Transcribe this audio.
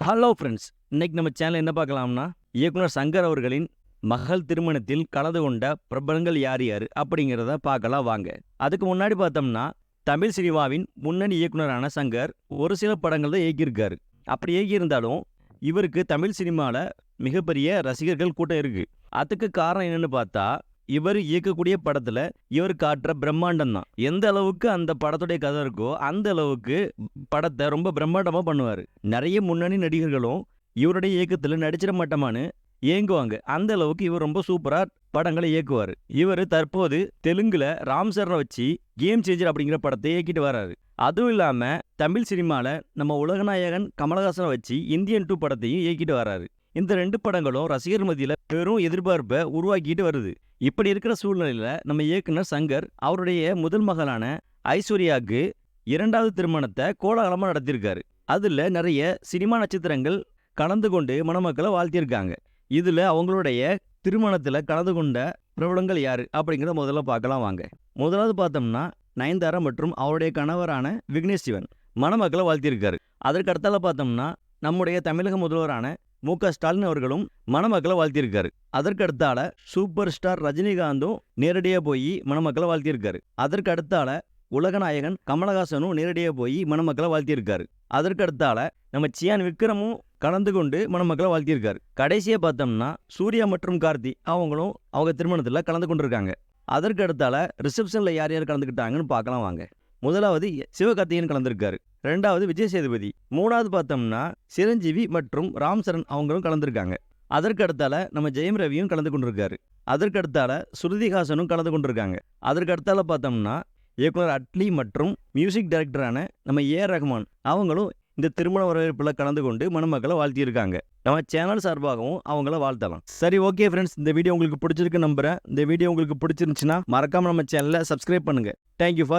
Hello friends இன்னைக்கு நம்ம channel என்ன பார்க்கலாம்னா இயக்குனர் சங்கர் அவர்களின் மகள் திருமணத்தில் கலந்து கொண்ட பிரபலங்கள் யார் யார் அப்படிங்கிறத பார்க்கலாம் வாங்க. அதுக்கு முன்னாடி பார்த்தோம்னா தமிழ் சினிமாவின் முன்னணி இயக்குனரான சங்கர் ஒரு சில படங்கள் தான் இயக்கியிருக்காரு. அப்படி இயக்கியிருந்தாலும் இவருக்கு தமிழ் சினிமாவில் மிகப்பெரிய ரசிகர்கள் கூட்டம் இருக்கு. அதுக்கு காரணம் என்னன்னு பார்த்தா இவர் இயக்கக்கூடிய படத்துல இவர் காட்டுற பிரம்மாண்டம் தான். எந்த அளவுக்கு அந்த படத்துடைய கதை இருக்கோ அந்த அளவுக்கு படத்தை ரொம்ப பிரம்மாண்டமா பண்ணுவார். நிறைய முன்னணி நடிகர்களும் இவருடைய இயக்கத்தில் நடிச்சிட மாட்டோமான்னு ஏங்குவாங்க. அந்த அளவுக்கு இவர் ரொம்ப சூப்பரா படங்களை இயக்குவார். இவர் தற்போது தெலுங்குல ராம் சரணை வச்சு கேம் சேஞ்சர் அப்படிங்கிற படத்தை இயக்கிட்டு வராரு. அதுவும் இல்லாம தமிழ் சினிமால நம்ம உலகநாயகன் கமலஹாசனை வச்சு இந்தியன் டூ படத்தையும் இயக்கிட்டு வராரு. இந்த ரெண்டு படங்களும் ரசிகர் மத்தியில பெரும் எதிர்பார்ப்பை உருவாக்கிட்டு வருது. இப்படி இருக்கிற சூழ்நிலையில நம்ம இயக்குனர் சங்கர் அவருடைய முதல் மகளான ஐஸ்வர்யாவுக்கு இரண்டாவது திருமணத்தை கோலாகலமாக நடத்தியிருக்காரு. அதில் நிறைய சினிமா நட்சத்திரங்கள் கலந்து கொண்டு மணமக்களை வாழ்த்தியிருக்காங்க. இதில் அவங்களுடைய திருமணத்தில் கலந்து கொண்ட பிரபலங்கள் யார் அப்படிங்கிறத முதல்ல பார்க்கலாம் வாங்க. முதலாவது பார்த்தோம்னா நயன்தாரா மற்றும் அவருடைய கணவரான விக்னேஷ் சிவன் மணமக்களை வாழ்த்தியிருக்காரு. அதற்கு அடுத்தால பார்த்தோம்னா நம்முடைய தமிழக முதல்வரான மு. க. ஸ்டாலின் அவர்களும் மணமக்களை வாழ்த்தியிருக்காரு. அதற்கு அடுத்தால சூப்பர் ஸ்டார் ரஜினிகாந்தும் நேரடியாக போய் மணமக்களை வாழ்த்தியிருக்காரு. அதற்கு அடுத்தால உலகநாயகன் கமலஹாசனும் நேரடியாக போய் மணமக்களை வாழ்த்தியிருக்காரு. அதற்கு அடுத்தால நம்ம சியான் விக்ரமும் கலந்து கொண்டு மணமக்களை வாழ்த்தியிருக்காரு. கடைசியாக பார்த்தோம்னா சூர்யா மற்றும் கார்த்தி அவங்களும் அவங்க திருமணத்தில் கலந்து கொண்டிருக்காங்க. அதற்கு அடுத்தால ரிசப்ஷனில் யார் யார் கலந்துக்கிட்டாங்கன்னு பார்க்கலாம் வாங்க. முதலாவது சிவகார்த்திகேயன் கலந்திருக்காரு. ரெண்டாவது விஜய் சேதுபதி. மூணாவது பார்த்தோம்னா சிரஞ்சீவி மற்றும் ராம் சரண் அவங்களும் கலந்துருக்காங்க. அதற்கு அடுத்தால நம்ம ஜெயம் ரவியும் கலந்து கொண்டிருக்காரு. அதற்கு அடுத்தால ஸ்ருதிஹாசனும் கலந்து கொண்டிருக்காங்க. அதற்கு அடுத்தால பார்த்தோம்னா இயக்குனர் அட்லி மற்றும் மியூசிக் டைரக்டரான நம்ம ஏ ரஹ்மான் அவங்களும் இந்த திருமண வரவேற்பில் கலந்து கொண்டு மணமக்களை வாழ்த்தியிருக்காங்க. நம்ம சேனல் சார்பாகவும் அவங்கள வாழ்த்தலாம். சரி ஓகே ஃப்ரெண்ட்ஸ் இந்த வீடியோ உங்களுக்கு பிடிச்சிருக்கு நம்புகிறேன் இந்த வீடியோ உங்களுக்கு பிடிச்சிருந்துச்சுன்னா மறக்காம நம்ம சேனலை சப்ஸ்கிரைப் பண்ணுங்க. Thank you for